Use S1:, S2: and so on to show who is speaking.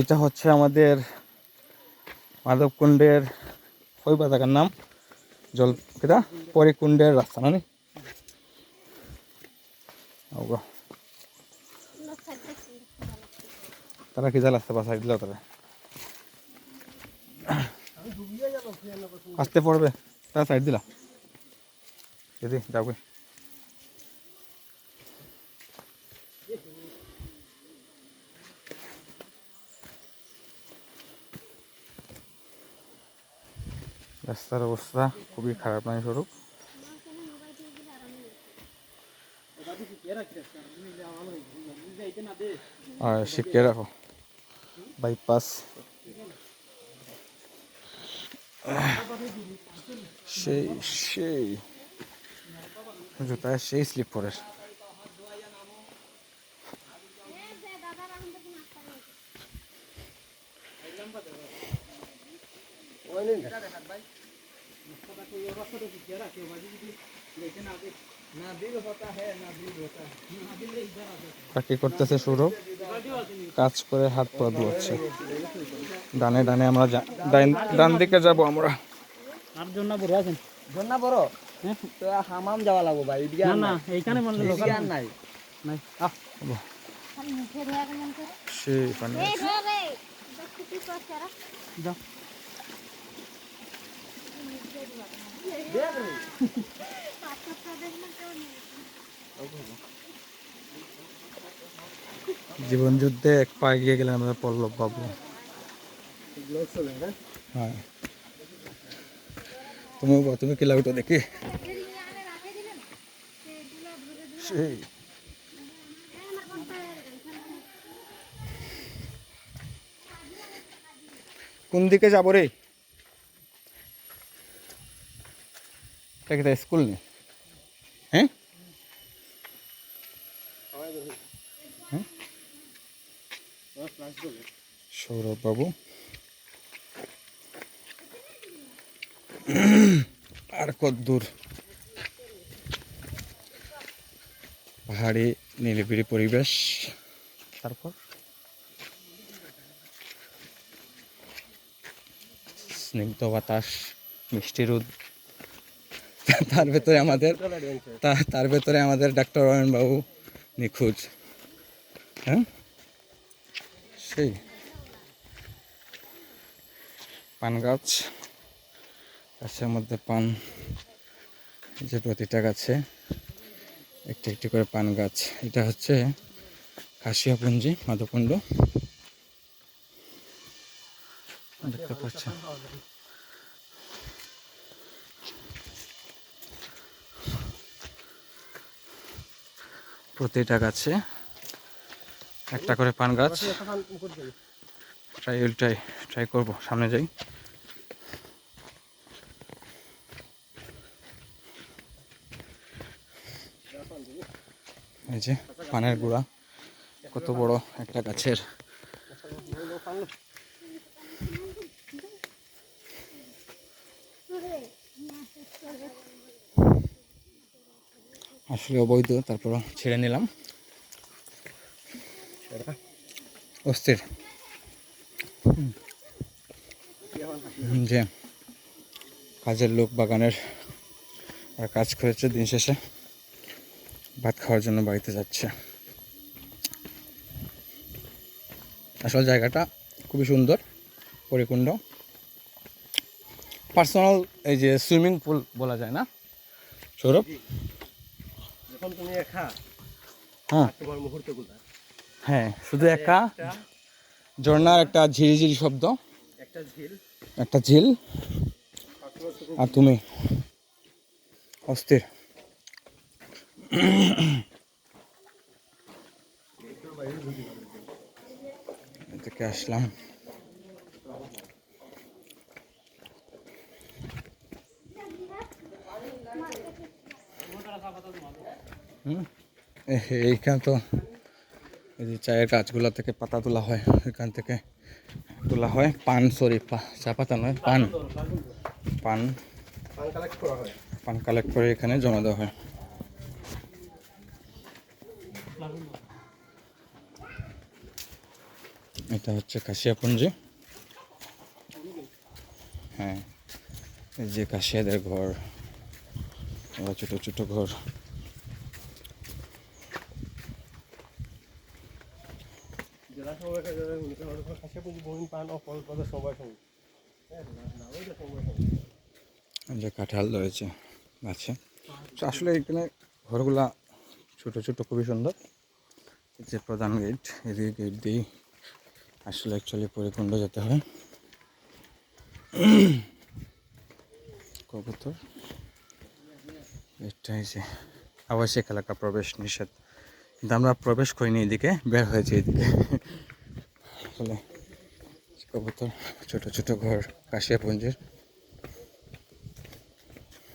S1: এটা হচ্ছে আমাদের মাধবকুণ্ডের ওই বাজাকার নাম, জল কেটা পরিকুণ্ডের রাস্তা না নি? ওগো। তারা কি জাল আসতে পারছে? দিল তারা। আসতে পড়বে। তারা সাইড দিলা। দিদি যাবে রাস্তার অবস্থা খুবই খারাপ নাই স্বরূপ। আর শিখে রাখো। বাইপাস সেই সেই। জুতায় সেই স্লিপ করে কি করতেছে সৌরভ কাজ করে হাত পা ধোয়াচ্ছে ডানে ডানে আমরা যা- ডান দিকে যাব আমরা।
S2: আর জন্য বড় আছেন?
S3: জন্না বড় তো হামাম যাওয়া লাগবো ভাই এদিকে
S2: না না
S3: নাই।
S2: এইখানে মানে লোকাল
S3: আর নাই।
S2: নাই আহ।
S1: সেই পানি
S2: যাও
S1: জীবন যুদ্ধে এক পা এগিয়ে গেলেন আমাদের পল্লব বাবু। হ্যাঁ। তুমি তুমি কি লাগতো দেখি? সেই। কোন দিকে যাব রে? এটা কি তাই স্কুল নেই হ্যাঁ? সৌরভ বাবু। আর কত দূর? পাহাড়ি নিরিবিলি পরিবেশ। তারপর? স্নিগ্ধ বাতাস, মিষ্টি রোদ। তার ভেতরে আমাদের তার ভেতরে আমাদের ডাক্তার বাবু নিখোঁজ। হ্যাঁ? সেই। পান গাছ, গাছের মধ্যে পান যে প্রতিটা গাছে একটি একটি করে পান গাছ। এটা হচ্ছে কাশিয়াপুঞ্জি মাধবকুণ্ড দেখতে পাচ্ছেন। প্রতিটা গাছে একটা করে পান গাছ। ট্রাই ট্রাই ট্রাই করব, সামনে যাই। এই যে পানের গুঁড়া, কত বড় একটা গাছের আসলে অবৈধ, তারপর ছেড়ে নিলাম। অস্থির। যে কাজের লোক বাগানের কাজ করেছে দিন শেষে। ভাত খাওয়ার জন্য বাড়িতে যাচ্ছে। আসল জায়গাটা খুবই সুন্দর পরিকুণ্ড পার্সোনাল এই যে সুইমিং পুল বলা যায় না, সৌরভ?
S3: তুমি একা
S1: হ্যাঁ।
S3: তোমার মুহূর্ত
S1: হ্যাঁ শুধু একা ঝর্ণার একটা ঝিরিঝিরি শব্দ
S3: একটা ঝিল।
S1: একটা ঝিল আর তুমি অস্থির। থেকে আসলাম। এইখানে তো, এই যে চায়ের গাছগুলো থেকে পাতা তোলা হয়, এখান থেকে তোলা হয় পান সরি চা পাতা নয়, পান। পান।
S3: পান কালেক্ট করা
S1: এখানে জমা দেওয়া হয়। এটা হচ্ছে কাশিয়াপুঞ্জি। হ্যাঁ এই যে কাশিয়াদের ঘর। ছোট ছোট ঘর। এই যে কাঁঠাল রয়েছে আছে। তো আসলে এখানে ঘরগুলা ছোট ছোট খুবই সুন্দর। যে প্রধান গেট এদিকে গেট দিয়ে আসলে অ্যাকচুয়ালি পরিকুণ্ড যেতে হয়। কবুতর। এটা হয়েছে আবাসিক এলাকা প্রবেশ নিষেধ। কিন্তু আমরা প্রবেশ করিনি এদিকে, বের হয়েছে এদিকে। কবুতর, ছোট ছোট ঘর, কাশিয়াপুঞ্জের।